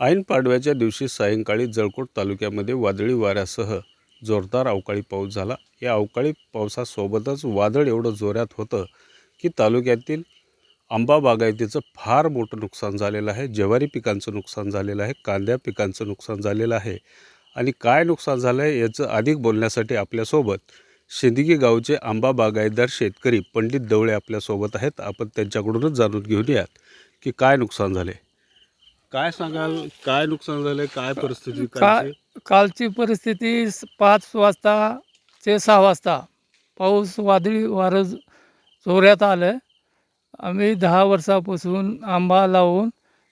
ऐन पाडव्याच्या दिवशी सायंकाळी जळकोट तालुक्यामध्ये वादळी वाऱ्यासह जोरदार अवकाळी पाऊस झाला. या अवकाळी पावसासोबतच वादळ एवढं जोरात होतं की तालुक्यातील आंबा बागायतीचं फार मोठं नुकसान झालेलं आहे. ज्वारी पिकांचं नुकसान झालेलं आहे. कांद्या पिकांचं नुकसान झालेलं आहे. आणि काय नुकसान झालं आहे याचं अधिक बोलण्यासाठी आपल्यासोबत शिंदगी गावचे आंबा बागायतदार शेतकरी पंडित दवळे आपल्यासोबत आहेत. आपण त्यांच्याकडूनच जाणून घेऊन यात की काय नुकसान झाले काय सांगाल? काय नुकसान झालंय? काय परिस्थिती? का कालची? कालची परिस्थिती स- पाच वाजता ते सहा वाजता पाऊस वादळी वारं ज- जोऱ्यात आलं आम्ही दहा वर्षापासून आंबा लावून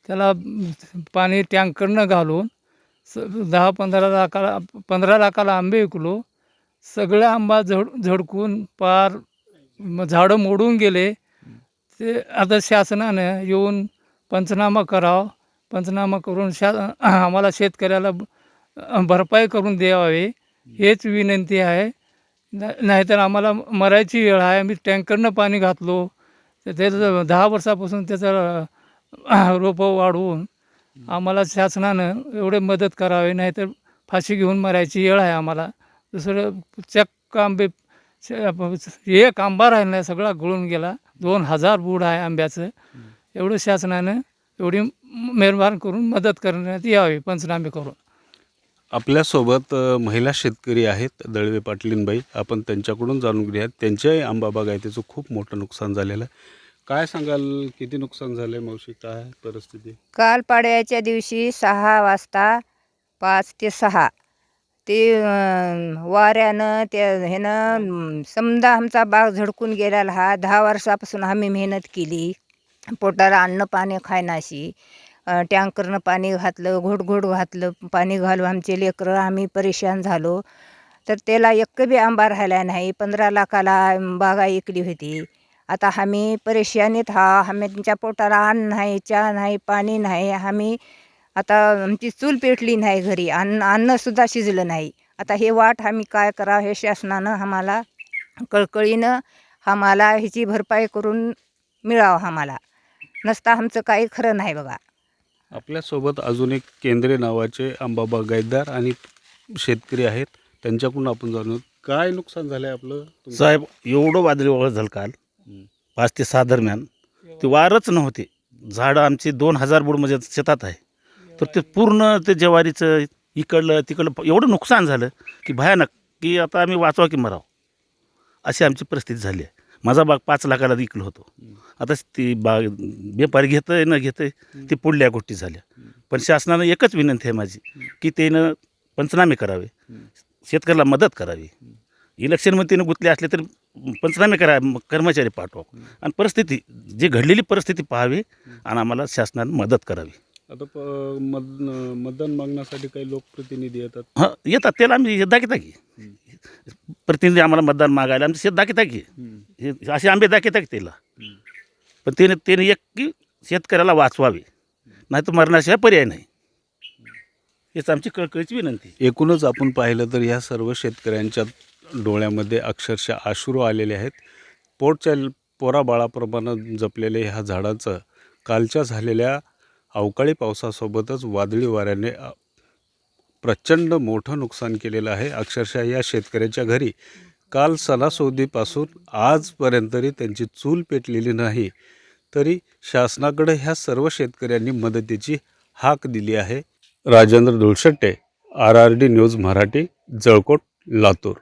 त्याला म, पाणी टँकरनं घालून स दहा पंधरा लाखाला पंधरा लाखाला आंबे विकलो. सगळे आंबा झड झडकून पार म- झाडं मोडून गेले. ते आता शासनानं येऊन पंचनामा करावा. पंचनामा करून शा आम्हाला शेतकऱ्याला भरपाई करून द्यावे हेच विनंती आहे. न- नाहीतर आम्हाला मरायची वेळ आहे. आम्ही टँकरनं पाणी घातलो तर त्याचं दहा वर्षापासून त्याचं रोपं वाढवून आम्हाला शासनानं एवढे मदत करावी नाहीतर फाशी घेऊन मरायची वेळ आहे आम्हाला. दुसरं चक्क आंबे श- एक आंबा राहिला नाही सगळा गळून गेला. दोन हजार बूड आहे आंब्याचं. एवढं शासनानं एवढी मेहरबान करून मदत करण्यात यावी पंचनामे करून. आपल्यासोबत महिला शेतकरी आहेत दळवे पाटलीनबाई आपण त्यांच्याकडून जाणून घेऊयात. त्यांच्याही आंबा बागायतीचं खूप मोठं नुकसान झालेलं आहे. काय सांगाल? किती नुकसान झालंय मावशी? काय परिस्थिती? काल पाडव्याच्या दिवशी सहा वाजता पाच ते सहा. ते अं, वाऱ्यानं त्या ह्यानं समजा आमचा बाग झडकून गेलेला हा दहा वर्षापासून आम्ही मेहनत केली. पोटाला अन्न पाणी खायनाशी. टँकरनं पाणी घातलं घोटघोट घातलं पाणी घालून आमचे लेकरं आम्ही परेशान झालो. तर त्याला एक बी आंबा राहिला नाही. पंधरा लाखाला बागा ऐकली होती. आता आम्ही परेशानीत हा आम्ही त्यांच्या पोटाला अन्न नाही चहा नाही पाणी नाही. आम्ही आता आमची चूल पेटली नाही घरी. अन्न अन्नसुद्धा शिजलं नाही. आता हे वाट आम्ही काय करावं हे शासनानं आम्हाला कळकळीनं आम्हाला ह्याची भरपाई करून मिळावं आम्हाला. नसता आमचं काही खरं नाही बघा. आपल्यासोबत अजून एक केंद्रे नावाचे आंबा बागायतदार आणि शेतकरी आहेत. त्यांच्याकडून आपण जाणून काय नुकसान झालंय आपलं? तुमचं? साहेब एवढं वादळी वावळ झालं काल. हं. पाच ते सहा दरम्यान. ते वारच नव्हते. झाडं आमची दोन हजार बुड म्हणजे शेतात आहे. तर ते पूर्ण ते ज्वारीचं इकडलं तिकडलं एवढं नुकसान झालं की भयानक. की आता आम्ही वाचवा की मराव. अशी आमची परिस्थिती झाली आहे. माझा बाग पाच लाखाला विकलो होतो. आता ती बाग व्यापारी घेतंय न घेतंय ती पुढल्या गोष्टी झाल्या. पण शासनानं एकच विनंती आहे माझी की त्यानं पंचनामे करावे. शेतकऱ्याला मदत करावी. इलेक्शनमध्ये त्यानं गुंतले असले तर पंचनामे करा कर्मचारी पाठवा. आणि परिस्थिती जी घडलेली परिस्थिती पाहावी आणि आम्हाला शासनानं मदत करावी. आता प- मत मतदान मागण्यासाठी काही लोकप्रतिनिधी येतात. हां येतात. त्याला आम्ही दाखिता की प्रतिनिधी आम्हाला मतदान मागायला. आमचं शेत दाखवता की. हे असे आंबे दाखवता की त्याला. पण त्याने त्याने एक की शेतकऱ्याला वाचवावे. नाही तर मरणाशिवाय पर्याय नाही. हेच आमची कळकळीची विनंती. एकूणच आपण पाहिलं तर ह्या सर्व शेतकऱ्यांच्या डोळ्यामध्ये अक्षरशः आश्रू आलेले आहेत. पोटच्या पोराबाळाप्रमाणे जपलेल्या ह्या झाडाचं कालच्या झालेल्या अवकाळी पावसासोबतच वादळी वाऱ्याने प्रचंड मोठं नुकसान केलेलं आहे. अक्षरशः या शेतकऱ्याच्या घरी काल सणासुदीपासून आजपर्यंत तरी त्यांची चूल पेटलेली नाही. तरी शासनाकडे ह्या सर्व शेतकऱ्यांनी मदतीची हाक दिली आहे. Rajendra Dhulshatte R R D news Marathi Jalkot Latur.